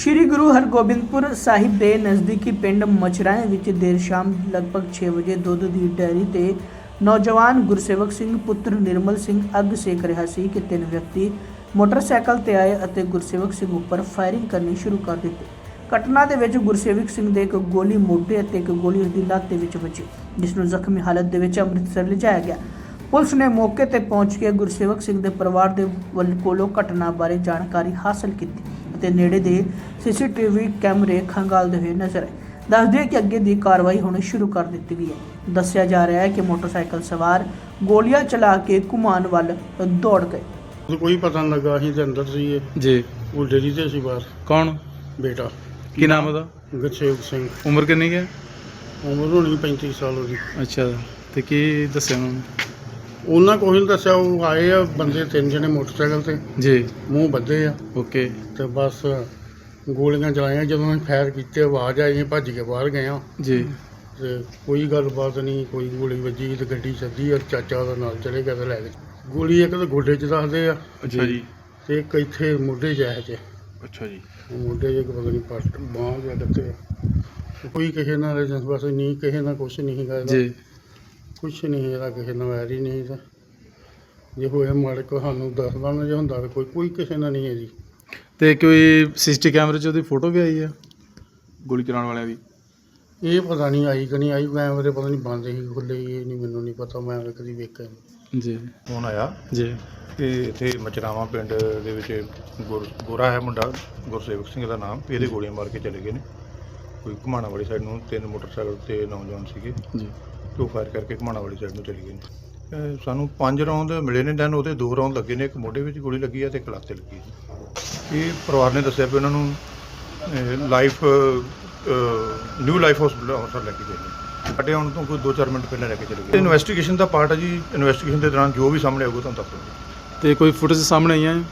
ਸ਼੍ਰੀ ਗੁਰੂ ਹਰਗੋਬਿੰਦਪੁਰ ਸਾਹਿਬ ਦੇ ਨਜ਼ਦੀਕੀ ਪਿੰਡ ਮਛਰਾਏ ਵਿੱਚ ਦੇਰ ਸ਼ਾਮ ਲਗਭਗ 6 ਵਜੇ ਦੁੱਧ ਦੀ ਡੈਰੀ ਤੇ ਨੌਜਵਾਨ ਗੁਰਸੇਵਕ ਸਿੰਘ, ਪੁੱਤਰ ਨਿਰਮਲ ਸਿੰਘ ਅੱਗ ਸੇਕ ਰਿਹਾ ਸੀ ਕਿ ਤਿੰਨ ਵਿਅਕਤੀ ਮੋਟਰਸਾਈਕਲ ਤੇ ਆਏ ਅਤੇ ਗੁਰਸੇਵਕ ਸਿੰਘ ਉੱਪਰ ਫਾਇਰਿੰਗ ਕਰਨੀ ਸ਼ੁਰੂ ਕਰ ਦਿੱਤੀ। ਘਟਨਾ ਦੇ ਵਿੱਚ ਗੁਰਸੇਵਕ ਸਿੰਘ ਦੇ ਇੱਕ ਗੋਲੀ ਮੋਢੇ ਅਤੇ ਇੱਕ ਗੋਲੀ ਉਸਦੀ ਲੱਤ ਦੇ ਵਿੱਚ ਵੱਜੀ ਜਿਸ ਨੂੰ ਜ਼ਖਮੀ ਹਾਲਤ ਦੇ ਵਿੱਚ ਅੰਮ੍ਰਿਤਸਰ ਲਿਜਾਇਆ ਗਿਆ। ਪੁਲਿਸ ਨੇ ਮੌਕੇ ਤੇ ਪਹੁੰਚ ਕੇ ਗੁਰਸੇਵਕ ਸਿੰਘ ਦੇ ਪਰਿਵਾਰ ਦੇ ਵੱਲ ਕੋਲੋਂ ਘਟਨਾ ਬਾਰੇ ਜਾਣਕਾਰੀ ਹਾਸਲ ਕੀਤੀ। ਅਤੇ ਨੇੜੇ ਦੇ ਸੀਸੀਟੀਵੀ ਕੈਮਰੇ ਖੰਗਾਲਦੇ ਹੋਏ ਨਜ਼ਰ ਆਏ। ਦੱਸਦੇ ਕਿ ਅੱਗੇ ਦੀ ਕਾਰਵਾਈ ਹੁਣ ਸ਼ੁਰੂ ਕਰ ਦਿੱਤੀ ਗਈ ਹੈ। ਦੱਸਿਆ ਜਾ ਰਿਹਾ ਹੈ ਕਿ ਮੋਟਰਸਾਈਕਲ ਸਵਾਰ ਗੋਲੀਆਂ ਚਲਾ ਕੇ ਘੁਮਾਉਣ ਵੱਲ ਦੌੜ ਗਏ। ਕੋਈ ਪਤਾ ਨਹੀਂ ਲੱਗਾ ਅਸੀਂ ਤੇ ਅੰਦਰ ਸੀਗੇ ਜੀ। ਉਹ ਡੇਰੀ ਤੇ ਸੀ ਬਾਹਰ। ਕੌਣ? ਬੇਟਾ। ਕੀ ਨਾਮ ਉਹਦਾ? ਗੁਰਸੇਵਕ ਸਿੰਘ। ਉਮਰ ਕਿੰਨੀ ਹੈ? ਉਮਰ ਹੋਣੀ 35 ਸਾਲ ਉਹਦੀ। ਅੱਛਾ। ਤੇ ਕੀ ਦੱਸਿਆ ਉਹਨਾਂ? ਨੇ ਉਹਨਾਂ ਕੋਈ ਨਹੀਂ ਦੱਸਿਆ ਉਹ ਆਏ ਆ ਬੰਦੇ ਤਿੰਨ ਜਣੇ ਮੋਟਰਸਾਈਕਲ ਤੇ। ਜੀ। ਮੂੰਹ ਬੱਧੇ ਆ। ਓਕੇ। ਤੇ ਬਸ ਗੋਲੀਆਂ ਚਲਾਈਆਂ ਜਦੋਂ ਅਸੀਂ ਫਾਇਰ ਕੀਤੇ ਆਵਾਜ਼ ਆਈ ਅਸੀਂ ਭੱਜ ਕੇ ਬਾਹਰ ਗਏ ਆ। ਜੀ। ਤੇ ਕੋਈ ਗੱਲਬਾਤ ਨਹੀਂ ਕੋਈ ਗੋਲੀ ਵੱਜੀ ਤੇ ਗੱਡੀ ਸੱਦੀ ਔਰ ਚਾਚਾ ਉਹਦਾ ਨਾਲ ਚਲੇ ਗਿਆ ਤੇ ਲੈ ਗਏ। ਗੋਲੀ ਇੱਕ ਤਾਂ ਗੋਡੇ 'ਚ ਦੱਸਦੇ ਆ। ਅੱਛਾ ਜੀ। ਤੇ ਇੱਕ ਇੱਥੇ ਮੋਢੇ 'ਚ ਹੈ 'ਚ ਅੱਛਾ ਜੀ। ਮੋਢੇ 'ਚ ਇੱਕ ਪਤਾ ਨਹੀਂ ਪੱਟ ਬਾਂਹ ਜਾਂ ਕਿੱਥੇ ਕੋਈ ਕਿਸੇ ਨਾਲ ਬਸ ਨਹੀਂ ਕਿਸੇ ਨਾਲ ਕੁਛ ਨਹੀਂ ਹੈਗਾ ਇਹਦਾ। ਜੀ। ਕੁਛ ਨਹੀਂ ਇਹਦਾ ਕਿਸੇ ਨਾਲ ਵੈਰ ਹੀ ਨਹੀਂ ਇਹਦਾ ਜੇ ਹੋਇਆ ਮਾੜੇ ਕੋ ਸਾਨੂੰ ਦੱਸਦਾ ਨਾ ਜੇ ਹੁੰਦਾ ਤਾਂ ਕੋਈ ਕੋਈ ਕਿਸੇ ਨਾਲ ਨਹੀਂ ਹੈ ਜੀ। ਤੇ ਕੋਈ ਸੀਸੀਟੀ ਕੈਮਰੇ 'ਚ ਉਹਦੀ ਫੋਟੋ ਵੀ ਆਈ ਆ? ਗੋਲੀ ਚਲਾਉਣ ਵਾਲਿਆਂ ਦੀ? ਇਹ ਪਤਾ ਨਹੀਂ ਆਈ ਕਿ ਨਹੀਂ ਆਈ ਕੈਮਰੇ ਪਤਾ ਨਹੀਂ ਬੰਦ ਸੀ ਖੁੱਲੇ ਇਹ ਨਹੀਂ ਮੈਨੂੰ ਨਹੀਂ ਪਤਾ ਮੈਂ ਤਾਂ ਕਦੀ ਵੇਖਿਆ ਨਹੀਂ। ਜੀ। ਫੋਨ ਆਇਆ ਜੀ। ਕਿ ਇੱਥੇ ਮਚਰਾਵਾਂ ਪਿੰਡ ਦੇ ਵਿੱਚ ਗੁਰ ਗੋਰਾ ਹੈ ਮੁੰਡਾ ਗੁਰਸੇਵਕ ਸਿੰਘ ਦਾ ਨਾਮ ਇਹਦੇ ਗੋਲੀਆਂ ਮਾਰ ਕੇ ਚਲੇ ਗਏ ਨੇ। ਕੋਈ ਘੁਮਾਣਾ ਵਾਲੀ ਸਾਈਡ ਨੂੰ ਤਿੰਨ ਮੋਟਰਸਾਈਕਲ ਤੇ ਨੌਜਵਾਨ ਸੀਗੇ। ਜੀ। ਤੇ ਉਹ ਫਾਇਰ ਕਰਕੇ ਘੁਮਾਣਾ ਵਾਲੀ ਸਾਈਡ ਨੂੰ ਚਲੇ ਗਏ ਨੇ। ਸਾਨੂੰ ਪੰਜ ਰੌਂਦ ਮਿਲੇ ਨੇ ਡਨ ਉਹਦੇ ਦੋ ਰੌਂਦ ਲੱਗੇ ਨੇ ਇੱਕ ਮੋਢੇ ਵਿੱਚ ਗੋਲੀ ਲੱਗੀ ਹੈ ਤੇ ਇੱਕ ਲੱਤ ਤੇ ਲੱਗੀ ਹੈ ਇਹ ਪਰਿਵਾਰ ਨੇ ਦੱਸਿਆ ਵੀ ਉਹਨਾਂ ਨੂੰ life new life hospital Amritsar ਲੈ ਕੇ ਗਏ ਨੇ। ਸਾਡੇ ਆਉਣ ਤੋਂ ਕੋਈ 2-4 ਮਿੰਟ ਪਹਿਲਾਂ ਲੈ ਕੇ ਚਲੇ ਗਏ ਇਨਵੈਸਟੀਗੇਸ਼ਨ ਦਾ ਪਾਰਟ ਹੈ ਜੀ। ਇਨਵੈਸਟੀਗੇਸ਼ਨ ਦੇ ਦੌਰਾਨ ਜੋ ਵੀ ਸਾਹਮਣੇ ਆਊਗਾ ਤੁਹਾਨੂੰ ਦੱਸ ਦਿਆਂਗੇ। ਤੇ ਕੋਈ ਫੁਟੇਜ ਸਾਹਮਣੇ ਆਈਆਂ? ਹੈ?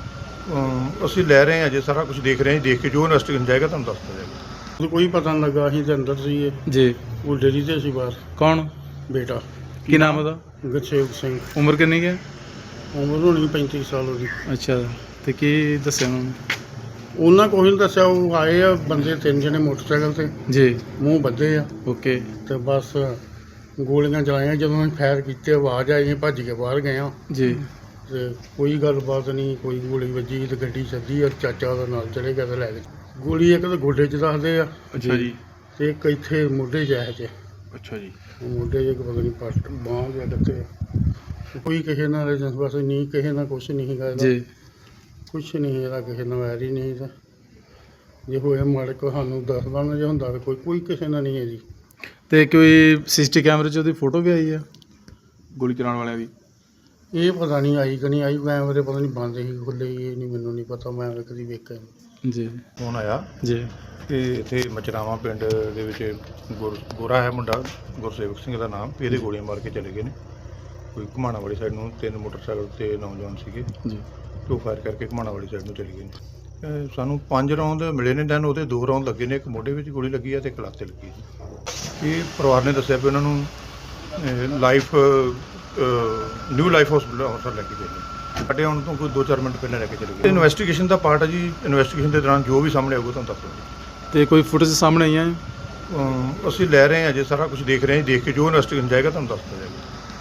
ਅਸੀਂ ਲੈ ਰਹੇ ਹਾਂ ਜੇ ਸਾਰਾ ਕੁਝ ਦੇਖ ਰਹੇ ਹਾਂ ਦੇਖ ਕੇ ਜੋ ਇਨਵੈਸਟੀਗੇਸ਼ਨ ਜਾਏਗਾ ਤੁਹਾਨੂੰ ਦੱਸ ਦਿੱਤਾ ਜਾਏਗਾ ਮੈਨੂੰ ਕੋਈ ਪਤਾ ਨਹੀਂ ਲੱਗਾ ਅਸੀਂ ਤੇ ਅੰਦਰ ਸੀਗੇ। ਜੀ। ਉਹ ਡੇਰੀ ਤੇ ਸੀ ਬਾਹਰ। ਕੌਣ? ਬੇਟਾ। ਕੀ ਨਾਮ ਉਹਦਾ? ਗੁਰਸੇਵਕ ਸਿੰਘ। ਉਮਰ ਕਿੰਨੀ ਹੈ? ਉਮਰ ਹੋਣੀ 35 ਸਾਲ ਉਹਦੀ। ਅੱਛਾ ਤੇ ਕੀ ਦੱਸਿਆ ਉਹਨਾਂ ਨੇ? ਉਹਨਾਂ ਕੋਈ ਨਹੀਂ ਦੱਸਿਆ ਉਹ ਆਏ ਆ ਬੰਦੇ ਤਿੰਨ ਜਣੇ ਮੋਟਰਸਾਈਕਲ ਤੇ। ਜੀ। ਮੂੰਹ ਬੱਧੇ ਆ। ਓਕੇ। ਤੇ ਬਸ ਗੋਲੀਆਂ ਚਲਾਈਆਂ ਜਦੋਂ ਅਸੀਂ ਫਾਇਰ ਕੀਤੇ ਆਵਾਜ਼ ਆਈ ਅਸੀਂ ਭੱਜ ਕੇ ਬਾਹਰ ਗਏ ਆ ਜੀ। ਤੇ ਕੋਈ ਗੱਲਬਾਤ ਨਹੀਂ ਕੋਈ ਗੋਲੀ ਵੱਜੀ ਤੇ ਗੱਡੀ ਸੱਦੀ ਔਰ ਚਾਚਾ ਉਹਦਾ ਨਾਲ ਚਲੇ ਗਿਆ ਤੇ ਲੈ ਗਏ। ਗੋਲੀ ਇੱਕ ਤਾਂ ਗੋਡੇ 'ਚ ਦੱਸਦੇ ਆ। ਅੱਛਾ ਜੀ। ਤੇ ਇੱਕ ਇੱਥੇ ਮੋਢੇ 'ਚ ਹੈ 'ਚ ਅੱਛਾ ਜੀ। ਮੋਢੇ 'ਚ ਇੱਕ ਪਤਾ ਨਹੀਂ ਪੱਟ ਬਾਂਹ ਜਾਂ ਕਿੱਥੇ ਕੋਈ ਕਿਸੇ ਨਾਲ ਰੇਜੈਂਸ ਬਸ ਨਹੀਂ ਕਿਸੇ ਨਾਲ ਕੁਛ ਨਹੀਂ ਹੈਗਾ ਇਹਦਾ। ਜੀ। ਕੁਛ ਨਹੀਂ ਇਹਦਾ ਕਿਸੇ ਨਾਲ ਵੈਰ ਹੀ ਨਹੀਂ ਇਹਦਾ। ਜੇ ਹੋਇਆ ਮਾੜੇ ਕੋ ਸਾਨੂੰ ਦੱਸਦਾ ਨਾ ਜੇ ਹੁੰਦਾ ਤਾਂ ਕੋਈ ਕੋਈ ਕਿਸੇ ਨਾਲ ਨਹੀਂ ਹੈ ਜੀ। ਤੇ ਕੋਈ ਸੀਸੀਟੀ ਕੈਮਰੇ 'ਚ ਉਹਦੀ ਫੋਟੋ ਵੀ ਆਈ ਆ? ਗੋਲੀ ਚਲਾਉਣ ਵਾਲਿਆਂ ਦੀ। ਇਹ ਪਤਾ ਨਹੀਂ ਆਈ ਕਿ ਨਹੀਂ ਆਈ ਕੈਮਰੇ ਪਤਾ ਨਹੀਂ ਬੰਦ ਸੀ ਖੁੱਲੇ ਇਹ ਨਹੀਂ ਮੈਨੂੰ ਨਹੀਂ ਪਤਾ ਮੈਂ ਤਾਂ ਕਦੀ ਵੇਖਿਆ ਨਹੀਂ। ਜੀ। ਫੋਨ ਆਇਆ? ਜੀ। ਕਿ ਇੱਥੇ ਮਚਰਾਵਾਂ ਪਿੰਡ ਦੇ ਵਿੱਚ ਗੁਰ ਗੋਰਾ ਹੈ ਮੁੰਡਾ ਗੁਰਸੇਵਕ ਸਿੰਘ ਦਾ ਨਾਮ ਇਹਦੇ ਗੋਲੀਆਂ ਮਾਰ ਕੇ ਚਲੇ ਗਏ ਨੇ। ਕੋਈ ਘੁਮਾਣਾ ਵਾਲੀ ਸਾਈਡ ਨੂੰ ਤਿੰਨ ਮੋਟਰਸਾਈਕਲ ਤੇ ਨੌਜਵਾਨ ਸੀਗੇ। ਜੀ। ਤੇ ਉਹ ਫਾਇਰ ਕਰਕੇ ਘੁਮਾਣਾ ਵਾਲੀ ਸਾਈਡ ਨੂੰ ਚਲੇ ਗਏ ਨੇ। ਅਹ ਸਾਨੂੰ ਪੰਜ ਰੌਂਦ ਮਿਲੇ ਨੇ ਡਨ ਉਹਦੇ ਦੋ ਰੌਂਦ ਲੱਗੇ ਨੇ। ਇੱਕ ਮੋਢੇ ਵਿੱਚ ਗੋਲੀ ਲੱਗੀ ਹੈ ਤੇ ਇੱਕ ਲੱਤ ਤੇ ਲੱਗੀ ਹੈ ਇਹ ਪਰਿਵਾਰ ਨੇ ਦੱਸਿਆ ਵੀ ਉਹਨਾਂ ਨੂੰ life new life hospital Amritsar ਲੈ ਕੇ ਗਏ ਨੇ। ਸਾਡੇ ਆਉਣ ਤੋਂ ਕੋਈ 2-4 ਮਿੰਟ ਪਹਿਲਾਂ ਲੈ ਕੇ ਚਲੇ ਗਏ। ਇਨਵੈਸਟੀਗੇਸ਼ਨ ਦਾ ਪਾਰਟ ਹੈ ਜੀ। ਇਨਵੈਸਟੀਗੇਸ਼ਨ ਦੇ ਦੌਰਾਨ ਜੋ ਵੀ ਸਾਹਮਣੇ ਆਊਗਾ ਤੁਹਾਨੂੰ ਦੱਸ ਦਿਆਂਗੇ। ਤੇ ਕੋਈ ਫੁਟੇਜ ਸਾਹਮਣੇ ਆਈਆਂ? ਹੈ? ਅਮ ਅਸੀਂ ਲੈ ਰਹੇ ਹਾਂ ਜੇ ਸਾਰਾ ਕੁਝ ਦੇਖ ਰਹੇ ਹਾਂ ਦੇਖ ਕੇ ਜੋ ਇਨਵੈਸਟੀਗੇਸ਼ਨ ਜਾਏਗਾ ਤੁਹਾਨੂੰ ਦੱਸ ਦਿੱਤਾ ਜਾਏਗਾ